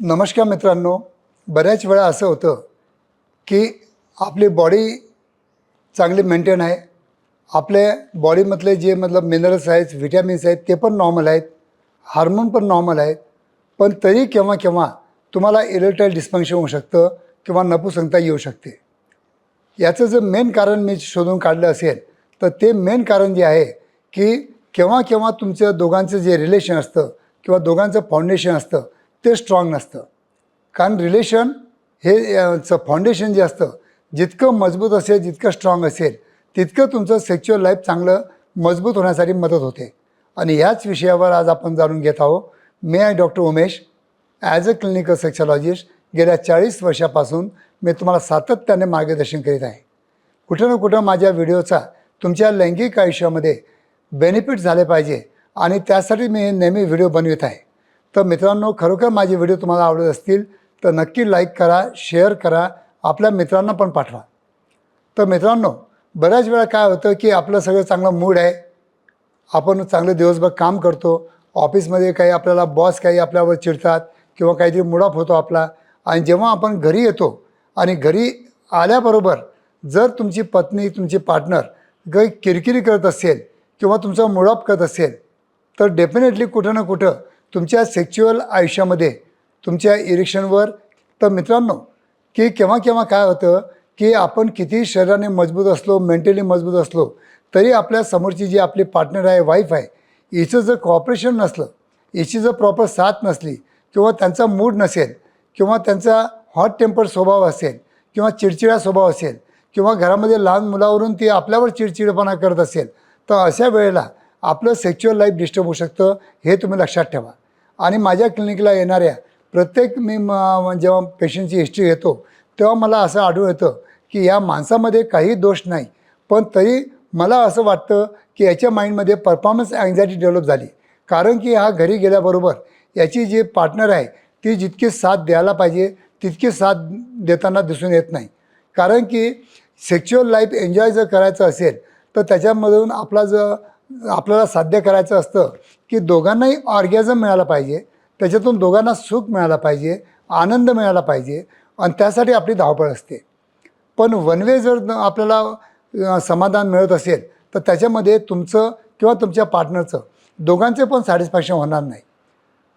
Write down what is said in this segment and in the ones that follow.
नमस्कार मित्रांनो बऱ्याच वेळा असं होतं की आपली बॉडी चांगली मेंटेन आहे. आपल्या बॉडीमधले जे मतलब मिनरल्स आहेत व्हिटॅमिन्स आहेत ते पण नॉर्मल आहेत. हार्मोन पण नॉर्मल आहेत. पण तरी केव्हा केव्हा तुम्हाला इरेक्टाईल डिस्फंक्शन होऊ शकतं किंवा नपुसंगता येऊ शकते. याचं जर मेन कारण मी शोधून काढलं असेल तर ते मेन कारण जे आहे की केव्हा केव्हा तुमचं दोघांचं जे रिलेशन असतं किंवा दोघांचं फाउंडेशन असतं ते स्ट्रॉंग नसतं. कारण रिलेशन हे याचं फाउंडेशन जे असतं जितकं मजबूत असेल जितकं स्ट्रॉंग असेल तितकं तुमचं सेक्च्युअल लाईफ चांगलं मजबूत होण्यासाठी मदत होते. आणि ह्याच विषयावर आज आपण जाणून घेत आहोत. मी आहे doctor Umesh as a clinical sexologist गेल्या चाळीस वर्षापासून मी तुम्हाला सातत्याने मार्गदर्शन करीत आहे. कुठं ना कुठं माझ्या व्हिडिओचा तुमच्या लैंगिक आयुष्यामध्ये बेनिफिट झाले पाहिजे. आणि त्यासाठी मी हे नेहमी व्हिडिओ बनवित आहे. तर मित्रांनो खरोखर माझे व्हिडिओ तुम्हाला आवडत असतील तर नक्की लाईक करा शेअर करा आपल्या मित्रांना पण पाठवा. तर मित्रांनो बऱ्याच वेळा काय होतं की आपलं सगळं चांगलं मूड आहे आपण चांगलं दिवसभर काम करतो ऑफिसमध्ये काही आपल्याला बॉस काही आपल्यावर चिडतात किंवा काहीतरी मुडाप होतो आपला आणि जेव्हा आपण घरी येतो आणि घरी आल्याबरोबर जर तुमची पत्नी तुमची पार्टनर काही किरकिरी करत असेल किंवा तुमचा मुडाप करत असेल तर डेफिनेटली कुठं ना कुठं तुमच्या सेक्च्युअल आयुष्यामध्ये तुमच्या इरिक्शनवर तर मित्रांनो की केव्हा केव्हा काय होतं की आपण किती शरीराने मजबूत असलो मेंटली मजबूत असलो तरी आपल्या समोरची जी आपली पार्टनर आहे वाईफ आहे हिचं जर कॉपरेशन नसलं हिची जर प्रॉपर साथ नसली किंवा त्यांचा मूड नसेल किंवा त्यांचा हॉट टेम्पर स्वभाव असेल किंवा चिडचिडा स्वभाव असेल किंवा घरामध्ये लहान मुलावरून ती आपल्यावर चिडचिडपणा करत असेल तर अशा वेळेला आपलं सेक्च्युअल लाईफ डिस्टर्ब होऊ शकतं हे तुम्ही लक्षात ठेवा. आणि माझ्या क्लिनिकला येणाऱ्या प्रत्येक मी म जेव्हा पेशंटची हिस्ट्री घेतो तेव्हा मला असं आढळून येतं की या माणसामध्ये काही दोष नाही. पण तरी मला असं वाटतं की याच्या माइंडमध्ये परफॉर्मन्स अँझायटी डेव्हलप झाली. कारण की हा घरी गेल्याबरोबर याची जी पार्टनर आहे ती जितकी साथ द्यायला पाहिजे तितकी साथ देताना दिसून येत नाही. कारण की सेक्च्युअल लाईफ एन्जॉय जर करायचं असेल तर त्याच्यामधून आपला जर आपल्याला साध्य करायचं असतं की दोघांनाही ऑर्गॅझम मिळाला पाहिजे त्याच्यातून दोघांना सुख मिळाला पाहिजे आनंद मिळाला पाहिजे आणि त्यासाठी आपली धावपळ असते. पण वन वे जर आपल्याला समाधान मिळत असेल तर त्याच्यामध्ये तुमचं किंवा तुमच्या पार्टनरचं दोघांचे पण सॅटिस्फॅक्शन होणार नाही.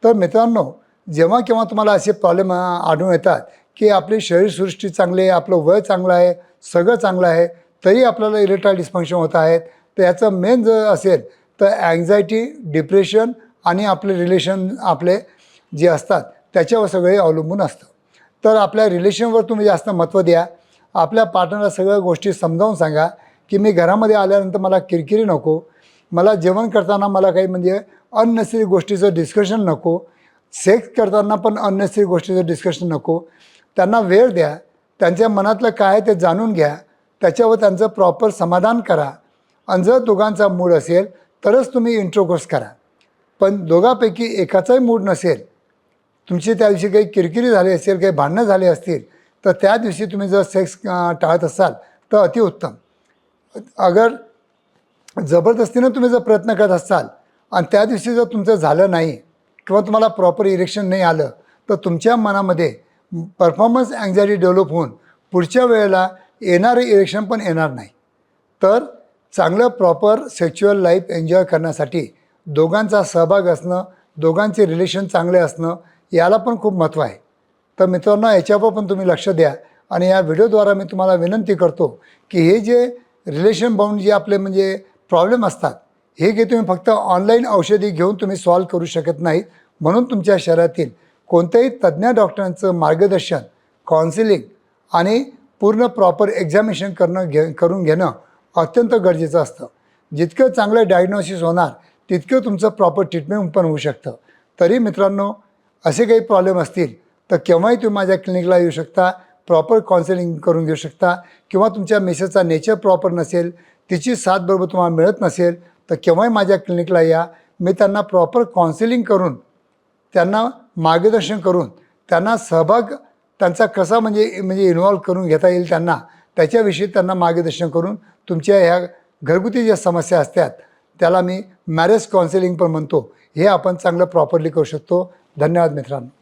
तर मित्रांनो जेव्हा केव्हा तुम्हाला असे प्रॉब्लेम आढळून येतात की आपली शरीरसृष्टी चांगली आहे आपलं वय चांगलं आहे सगळं चांगलं आहे तरी आपल्याला इलेक्ट्रॉल डिस्फंक्शन होत आहेत तर याचं मेन जर असेल तर अँझायटी डिप्रेशन आणि आपले रिलेशन आपले जे असतात त्याच्यावर सगळे अवलंबून असतं. तर आपल्या रिलेशनवर तुम्ही जास्त महत्त्व द्या. आपल्या पार्टनरला सगळ्या गोष्टी समजावून सांगा की मी घरामध्ये आल्यानंतर मला किरकिरी नको. मला जेवण करताना मला काही म्हणजे अननेसरी गोष्टीचं डिस्कशन नको. सेक्स करताना पण अननेसरी गोष्टीचं डिस्कशन नको. त्यांना वेळ द्या. त्यांच्या मनातलं काय आहे ते जाणून घ्या. त्याच्यावर त्यांचं प्रॉपर समाधान करा. आणि जर दोघांचा मूड असेल तरच तुम्ही इंट्रोकोर्स करा. पण दोघांपैकी एकाचाही मूड नसेल तुमची त्या दिवशी काही किरकिरी झाली असेल काही भांडणं झाली असतील तर त्या दिवशी तुम्ही जर सेक्स टाळत असाल तर अतिउत्तम अगर जबरदस्तीनं तुम्ही जर प्रयत्न करत असाल आणि त्या दिवशी जर तुमचं झालं नाही किंवा तुम्हाला प्रॉपर इरेक्शन नाही आलं तर तुमच्या मनामध्ये परफॉर्मन्स अँझायटी डेव्हलप होऊन पुढच्या वेळेला येणारे इरेक्शन पण येणार नाही. तर चांगलं प्रॉपर सेक्च्युअल लाईफ एन्जॉय करण्यासाठी दोघांचा सहभाग असणं दोघांचे रिलेशन चांगले असणं याला पण खूप महत्त्व आहे. तर मित्रांनो याच्यावर पण तुम्ही लक्ष द्या आणि या व्हिडिओद्वारा मी तुम्हाला विनंती करतो की हे जे रिलेशन बाउंड जे आपले म्हणजे प्रॉब्लेम असतात हे जे तुम्ही फक्त ऑनलाईन औषधी घेऊन तुम्ही सॉल्व करू शकत नाही म्हणून तुमच्या शरीरातील कोणत्याही तज्ज्ञ डॉक्टरांचं मार्गदर्शन काउन्सिलिंग आणि पूर्ण प्रॉपर एक्झामिनेशन करणं घे करून घेणं अत्यंत गरजेचं असतं. जितकं चांगलं डायग्नोसिस होणार तितकं तुमचं प्रॉपर ट्रीटमेंट पण होऊ शकतं. तरी मित्रांनो असे काही प्रॉब्लेम असतील तर केव्हाही तुम्ही माझ्या क्लिनिकला येऊ शकता प्रॉपर काउन्सिलिंग करून घेऊ शकता किंवा तुमच्या मिसेसचा नेचर प्रॉपर नसेल तिची साथ बरोबर तुम्हाला मिळत नसेल तर केव्हाही माझ्या क्लिनिकला या. मी त्यांना प्रॉपर काउन्सिलिंग करून त्यांना मार्गदर्शन करून त्यांना सहभाग त्यांचा कसा म्हणजे म्हणजे इन्व्हॉल्व करून घेता येईल त्यांना त्याच्याविषयी त्यांना मार्गदर्शन करून तुमच्या ह्या घरगुती ज्या समस्या असतात त्याला मी मॅरेज काउन्सिलिंग पण म्हणतो. हे आपण चांगलं प्रॉपरली करू शकतो. धन्यवाद मित्रांनो.